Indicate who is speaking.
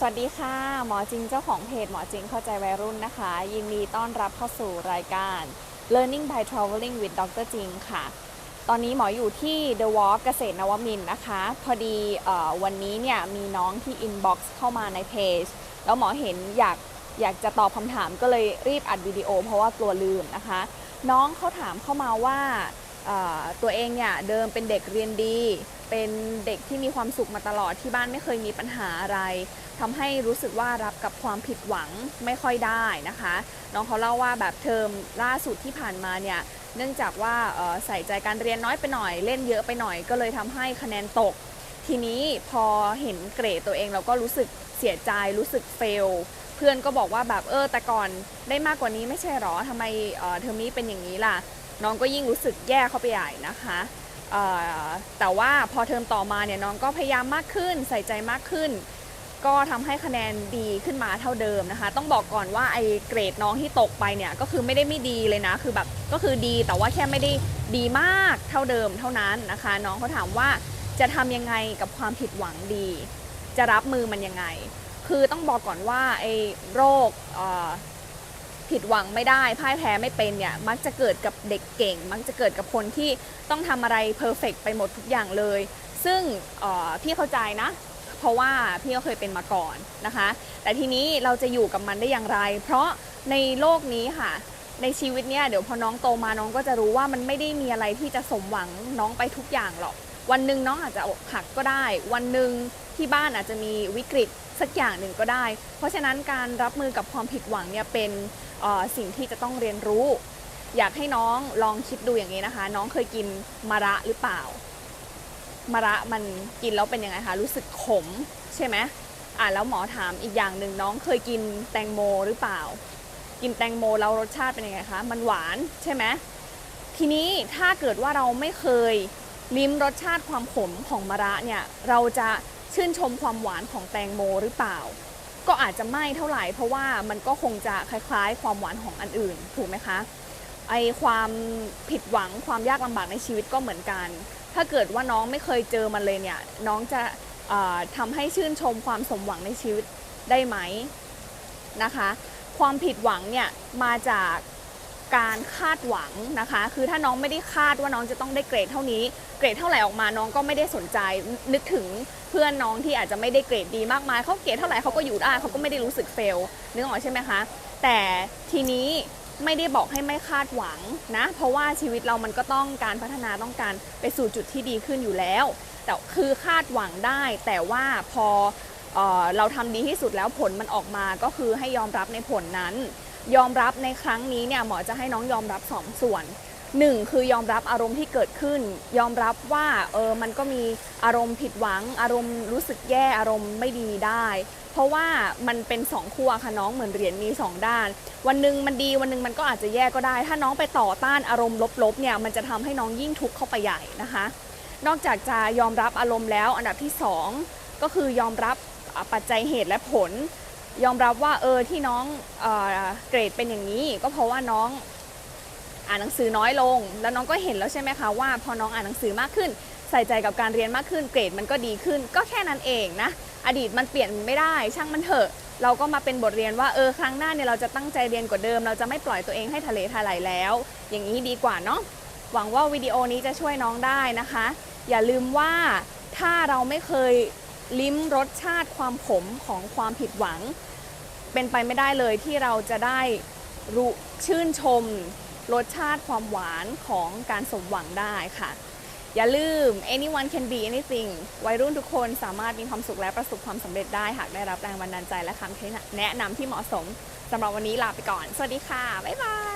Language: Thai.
Speaker 1: สวัสดีค่ะ หมอจริงเจ้าของเพจหมอจริงเข้าใจวัยรุ่นนะคะ ยินดีต้อนรับเข้าสู่รายการ Learning by Traveling with Dr. จริงค่ะ ตอนนี้หมออยู่ที่ The Walk เกษตรนวมินทร์นะคะ พอดีออวันนี้เนี่ยมีน้องที่ inbox เข้ามาในเพจ แล้วหมอเห็นอยากอยากจะตอบคำถามก็เลยรีบอัดวิดีโอเพราะว่ากลัวลืมนะคะ น้องเขาถามเข้ามาว่า ตัวเองเนี่ยเดิมเป็นเด็กเรียนดี เป็นเด็กที่มีความสุขมาตลอดที่บ้านไม่เคยมีปัญหาอะไรทำให้รู้สึกว่ารับกับความผิดหวังไม่ค่อยได้นะคะ น้องเขาเล่าว่าแบบเทอมล่าสุดที่ผ่านมาเนี่ยเนื่องจากว่าใส่ใจการเรียนน้อยไปหน่อย เล่นเยอะไปหน่อยก็เลยทำให้คะแนนตก ทีนี้พอเห็นเกรดตัวเองเราก็รู้สึกเสียใจรู้สึกเฟลเพื่อนก็บอกว่าแบบเออแต่ก่อนได้มากกว่านี้ไม่ใช่หรอทำไมเออเทอมนี้เป็นอย่างนี้ล่ะ น้องก็ยิ่งรู้สึกแย่เข้าไปใหญ่นะคะแต่ว่าพอเทอมต่อมาเนี่ยน้องก็พยายามมากขึ้นใส่ใจมากขึ้น ก็ทำให้คะแนนดีขึ้นมาเท่าเดิมนะคะ ต้องบอกก่อนว่าไอ้เกรดน้องที่ตกไปเนี่ยก็คือไม่ได้ไม่ดีเลยนะคือแบบก็คือดีแต่ว่าแค่ไม่ได้ดีมากเท่าเดิมเท่านั้นนะคะ น้องเขาถามว่าจะทำยังไงกับความผิดหวังดี จะรับมือมันยังไง คือต้องบอกก่อนว่าไอ้โรค ผิดหวังไม่ได้พ่ายแพ้ไม่เป็นเนี่ยมักจะเกิดกับเด็กเก่ง มักจะเกิดกับคนที่ต้องทำอะไรเพอร์เฟกไปหมดทุกอย่างเลย ซึ่งออพี่เข้าใจนะ เพราะว่าพี่ก็เคยเป็นมาก่อนนะคะ แต่ทีนี้เราจะอยู่กับมันได้อย่างไร เพราะในโลกนี้ค่ะในชีวิตเนี้ยเดี๋ยวพอน้องโตมาน้องก็จะรู้ว่ามันไม่ได้มีอะไรที่จะสมหวังน้องไปทุกอย่างหรอก วันหนึ่งน้องอาจจะอกหักก็ได้ วันหนึ่ง ที่บ้านอาจจะมีวิกฤตสักอย่างหนึ่งก็ได้ เพราะฉะนั้นการรับมือกับความผิดหวังเนี่ยเป็นสิ่งที่จะต้องเรียนรู้ อยากให้น้องลองคิดดูอย่างนี้นะคะ น้องเคยกินมะระหรือเปล่ามะระมันกินแล้วเป็นยังไงคะรู้สึกขมใช่ไหมอะแล้วหมอถามอีกอย่างหนึ่งน้องเคยกินแตงโมหรือเปล่า กินแตงโมแล้วรสชาติเป็นยังไงคะมันหวานใช่ไหมทีนี้ถ้าเกิดว่าเราไม่เคยลิ้มรสชาติความขมของมะระเนี่ยเราจะ ชื่นชมความหวานของแตงโมหรือเปล่า ก็อาจจะไม่เท่าไหร่ เพราะว่ามันก็คงจะคล้ายๆ ความหวานของอันอื่น ถูกไหมคะไอความผิดหวังความยากลำบากในชีวิตก็เหมือนกัน ถ้าเกิดว่าน้องไม่เคยเจอมันเลยเนี่ย น้องจะเอ่อทำให้ชื่นชมความสมหวังในชีวิตได้ไหมนะคะ ความผิดหวังเนี่ยมาจากการคาดหวังนะคะ คือถ้าน้องไม่ได้คาดว่าน้องจะต้องได้เกรดเท่านี้ เกรดเท่าไหร่ออกมาน้องก็ไม่ได้สนใจนึกถึง พื่อนน้องที่อาจจะไม่ได้เกรดดีมากมายเขาเกรดเท่าไหร่เขาก็อยู่ได้เขาก็ไม่ได้รู้สึกเฟลนึกออกใช่ไหมคะ แต่ทีนี้ไม่ได้บอกให้ไม่คาดหวังนะ เพราะว่าชีวิตเรามันก็ต้องการพัฒนาต้องการไปสู่จุดที่ดีขึ้นอยู่แล้ว แต่คือคาดหวังได้ แต่ว่าพอเออเราทำดีที่สุดแล้วผลมันออกมาก็คือให้ยอมรับในผลนั้น ยอมรับในครั้งนี้เนี่ยหมอจะให้น้องยอมรับสองส่วน หนึ่งคือยอมรับอารมณ์ที่เกิดขึ้น ยอมรับว่าเออมันก็มีอารมณ์ผิดหวัง อารมณ์รู้สึกแย่อารมณ์ไม่ดีได้ เพราะว่ามันเป็นสองขั้วค่ะน้องเหมือนเหรียญมีสองด้าน วันหนึ่งมันดีวันหนึ่งมันก็อาจจะแย่ก็ได้ ถ้าน้องไปต่อต้านอารมณ์ลบๆเนี่ยมันจะทำให้น้องยิ่งทุกข์เข้าไปใหญ่นะคะ นอกจากจะยอมรับอารมณ์แล้ว อันดับที่สองก็คือยอมรับปัจจัยเหตุและผล ยอมรับว่าเออที่น้องเออเกรดเป็นอย่างนี้ ก็เพราะว่าน้อง อ่านหนังสือน้อยลง แล้วน้องก็เห็นแล้วใช่ไหมคะว่า พอน้องอ่านหนังสือมากขึ้น ใส่ใจกับการเรียนมากขึ้นเกรดมันก็ดีขึ้น ก็แค่นั้นเองนะอดีตมันเปลี่ยนไม่ได้ช่างมันเถอะเราก็มาเป็นบทเรียนว่าเออครั้งหน้าเนี่ยเราจะตั้งใจเรียนกว่าเดิม เราจะไม่ปล่อยตัวเองให้ทะเลทลายแล้ว อย่างนี้ดีกว่าเนาะหวังว่าวิดีโอนี้จะช่วยน้องได้นะคะ อย่าลืมว่าถ้าเราไม่เคยลิ้มรสชาติความขมของความผิดหวัง เป็นไปไม่ได้เลยที่เราจะได้รู้ชื่นชม รสชาติความหวานของการสมหวังได้ค่ะ อย่าลืม anyone can be anything วัยรุ่นทุกคนสามารถมีความสุขและประสบความสำเร็จได้หากได้รับแรงบันดาลใจและคำแนะนำที่เหมาะสมสำหรับวันนี้ลาไปก่อน สวัสดีค่ะ บ๊ายบาย